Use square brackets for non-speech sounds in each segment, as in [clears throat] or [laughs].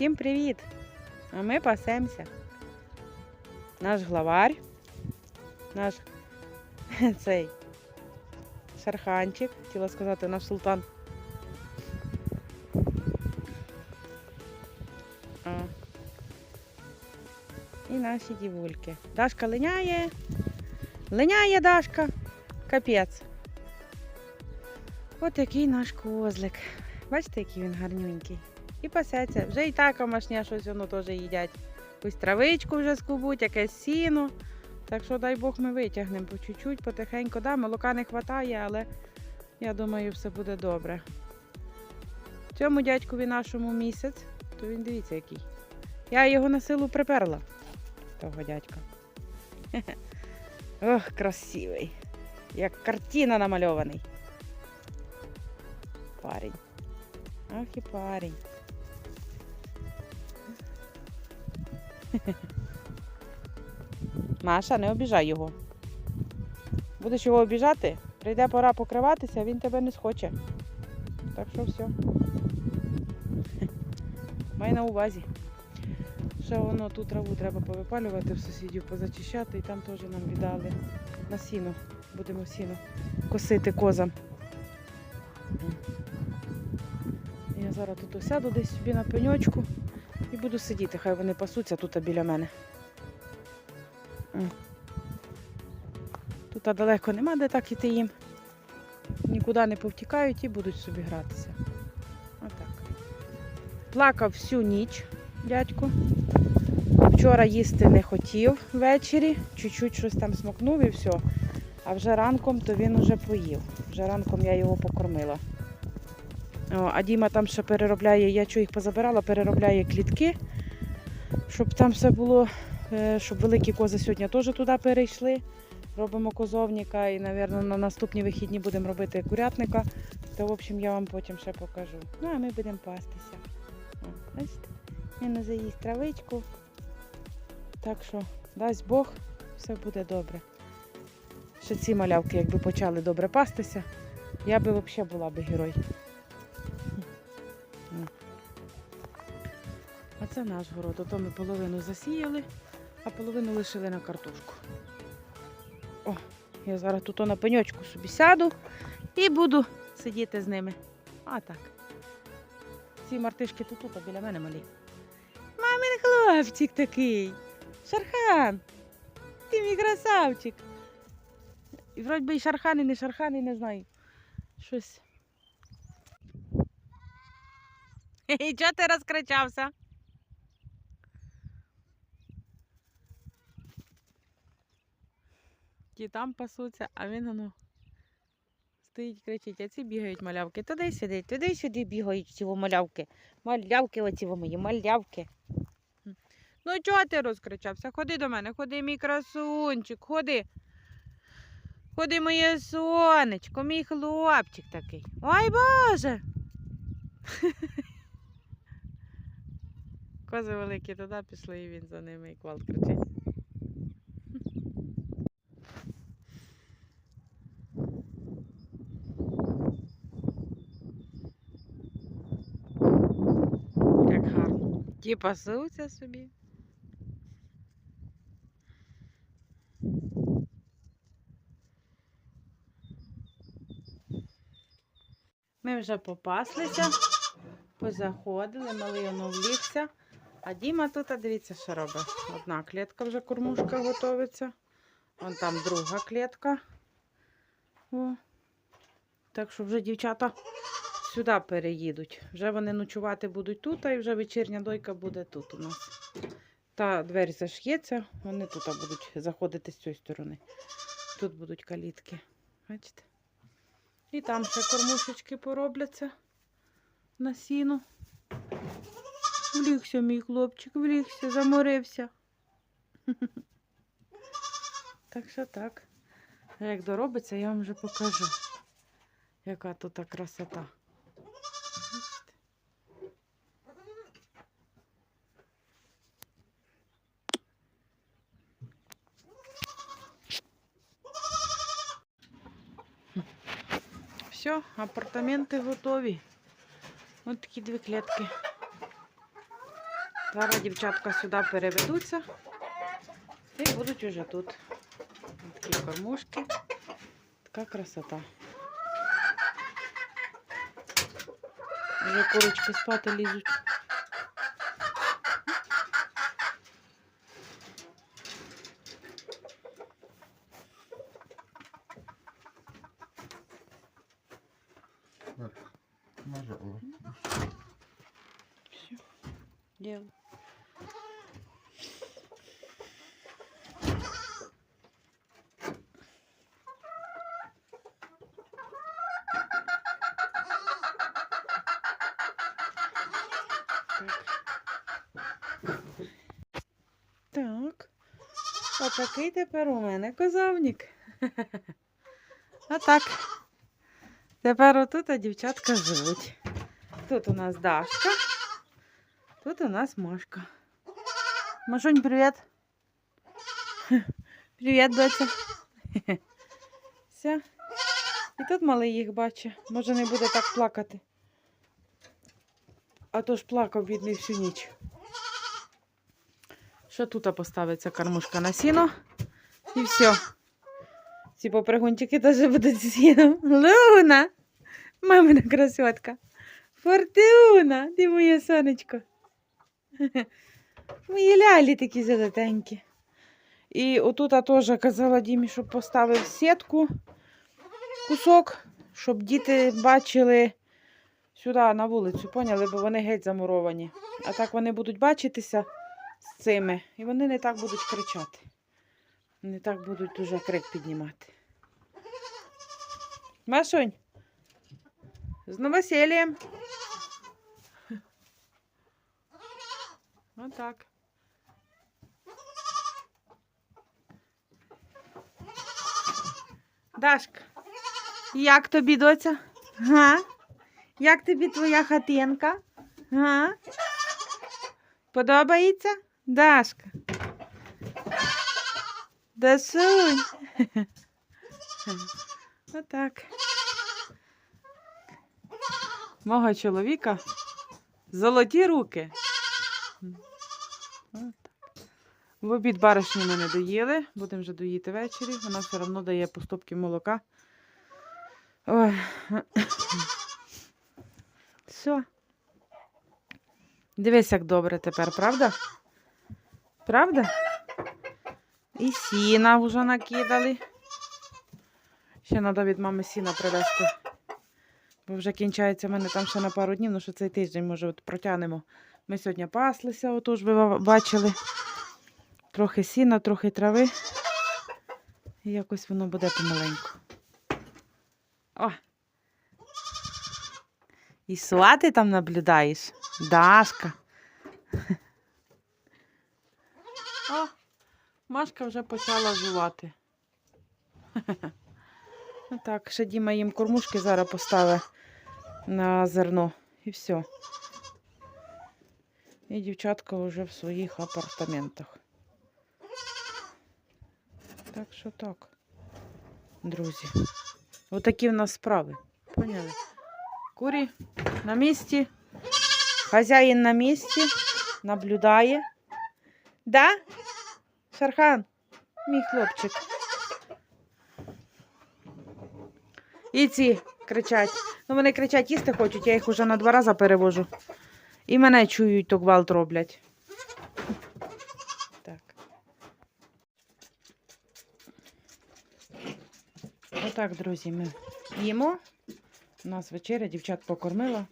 Всім привіт! А ми пасемося. Наш главарь, наш [laughs] цей шарханчик, хотіла сказати, наш султан. А. І наші дівульки. Дашка линяє. Линяє Дашка. Капець. От який наш козлик. Бачите, який він гарнюнький. І пасеться. Вже і так камашня щось воно теж їдять. Якусь травичку вже скубуть, якесь сіно. Так що дай Бог ми витягнемо по чуть-чуть, потихеньку. Да, молока не вистачає, але я думаю, все буде добре. Цьому дядькові нашому місяць, то він дивіться який. Я його на силу приперла, того дядька. [laughs] Ох, красивий. Як картина намальований. Парень. Ах і парень. [laughs] Маша, не обіжай його. Будеш його обіжати, прийде пора покриватися, він тебе не схоче. Так що все. [laughs] Май на увазі. Ще воно ту траву треба повипалювати в сусідів, позачищати і там теж нам віддали на сіно. Будемо сіно косити козам. Я зараз тут осяду десь собі на пеньочку і буду сидіти, хай вони пасуться тут біля мене. Тут далеко нема де так іти їм. Нікуди не повтікають і будуть собі гратися. Отак. Плакав всю ніч дядько. Вчора їсти не хотів ввечері, чуть-чуть щось там смокнув і все. А вже ранком то він уже поїв. Вже ранком я його покормила. А Діма там ще переробляє, я чого їх позабирала, переробляє клітки, щоб там все було, е, щоб великі кози сьогодні теж туди перейшли. Робимо козовника і, мабуть, на наступні вихідні будемо робити курятника. То, в общем, я вам потім ще покажу. Ну, а ми будемо пастися. Бачите? Він заїсть травичку. Так що, дасть Бог, все буде добре. Ще ці малявки, якби почали добре пастися, я би взагалі була би герой. Це наш город. Ото ми половину засіяли, а половину лишили на картошку. О, я зараз тут на пеньочку собі сяду і буду сидіти з ними. А так. Ці мартишки тут, тут а біля мене малі. Мамин хлопчик такий. Шархан. Ти мій красавчик. І вроді би і шархан, і не шархан, і не знаю. Щось. [laughs] Чого ти розкричався? Ті там пасуться, а він ну, стоїть, кричить, а ці бігають малявки. Туди сюди, туди сюди бігають ці малявки. Малявки оці мої, малявки. Ну чого ти розкричався? Ходи до мене, ходи, мій красунчик, ходи. Ходи, моє сонечко, мій хлопчик такий. Ой Боже! [laughs] Кози великі туди пішли і він за ними і квал кричить. Як гарно. Ті пасуться собі. Ми вже попаслися, позаходили, малий оновлівся. А Діма тут, а дивіться, що робить. Одна клітка вже кормушка готується. Вон там друга клітка. О. Так що вже дівчата сюди переїдуть. Вже вони ночувати будуть тут, а і вже вечірня дойка буде тут у нас. Та двері заш'ється, вони тут будуть заходити з цієї сторони. Тут будуть калітки. Бачите? І там ще кормушечки поробляться на сіну. Влігся, мій хлопчик, влігся, заморився. [laughs] Так що так. Як доробиться, я вам вже покажу, яка тут красота. Бачите? Все, апартаменти готові. Ось такі дві клітки. Зараз дівчатка сюди переведуться і будуть уже тут. Такі кормушки. Така красота. Вже курочки спати лізуть. Нажала. Все. Дело. Так. Отакий тепер у мене козавник. А [laughs] так. Тепер отут дівчатка живуть. Тут у нас Дашка. Тут у нас Машка. Машунь, привіт. [laughs] Привіт, доця. [laughs] Все. І тут малий їх бачить. Може не буде так плакати. А то ж плакав бідний всю ніч. Що тут поставиться кормушка на сіно? І все. Ці попригунчики теж будуть з сіном. Луна! Мамина красотка. Фортуна, ти моє сонечко. Мої лялі такі золотенькі. І отут теж казала Дімі, щоб поставив сітку, кусок, щоб діти бачили сюди на вулицю, поняли, бо вони геть замуровані. А так вони будуть бачитися з цими, і вони не так будуть кричати. Не так будуть дуже крик піднімати. Машунь, з новосельем. [laughs] Отак. Дашка, як тобі доця? Га? Як тобі твоя хатинка? Га? Подобається? Дашка. Дасунь. [laughs] Отак. Мого чоловіка золоті руки. В обід баришні ми не доїли, будемо вже доїти ввечері. Вона все одно дає по стопки молока. [clears throat] Все. Дивись, як добре тепер, правда? Правда? І сіна вже накидали. Ще треба від мами сіна привезти. Бо вже кінчається в мене там ще на пару днів, ну що цей тиждень, може, от протягнемо. Ми сьогодні паслися, отож ви бачили. Трохи сіна, трохи трави. І якось воно буде помаленьку. О! І сла ти там наблюдаєш? Дашка. О, Машка вже почала жувати. Ну так, ще Діма їм кормушки зараз поставить на зерно. І все. І дівчатка вже в своїх апартаментах. Так що так, друзі. Отакі в нас справи. Поняли? Курі на місці. Хазяїн на місці. Наблюдає. Да? Шархан, мій хлопчик. І ці кричать. Ну, вони кричать, їсти хочуть, я їх уже на два рази перевожу. І мене чують, то гвалт роблять. Так. Отак, друзі, ми їмо. У нас вечеря, дівчат покормила.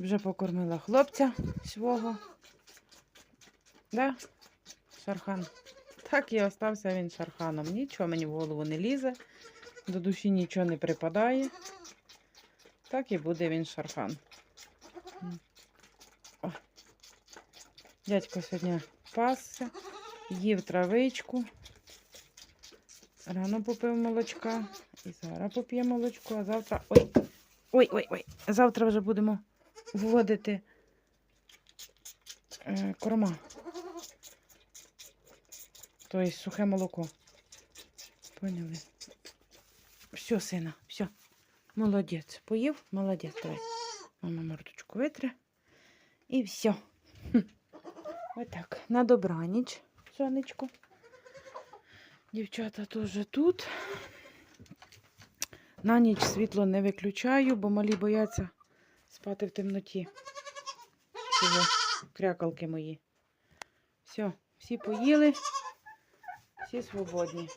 Вже покормила хлопця свого. Да? Шархан. Так і остався він шарханом. Нічого мені в голову не лізе, до душі нічого не припадає. Так і буде він шархан. О. Дядько сьогодні пасся, їв травичку. Рано попив молочка. І зараз поп'є молочко, а завтра. Ой! Ой, ой, ой. Завтра вже будемо вводити е, корма. Тобто сухе молоко. Поняли? Все, сина, все. Молодець. Поїв? Молодець. Давай. Мама мордочку витре. І все. Отак, на добраніч, сонечко. Дівчата теж тут. На ніч світло не виключаю, бо малі бояться спати в темноті. Крякалки мої. Все, всі поїли, всі свободні.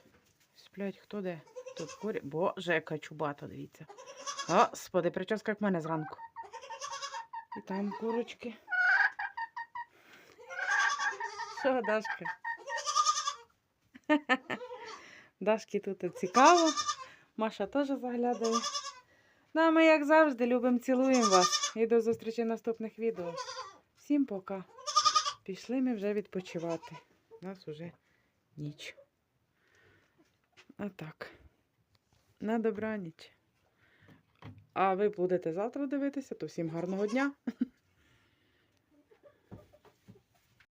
Сплять хто де? Тут курі. Боже, яка чубата, дивіться. Господи, прическа як в мене зранку. І там курочки. Що, Дашка? [laughs] Дашки тут цікаво. Маша теж заглядає. Ну, а ми, як завжди, любимо, цілуємо вас. І до зустрічі в наступних відео. Всім пока. Пішли ми вже відпочивати. У нас уже ніч. А так. На добраніч. А ви будете завтра дивитися, то всім гарного дня.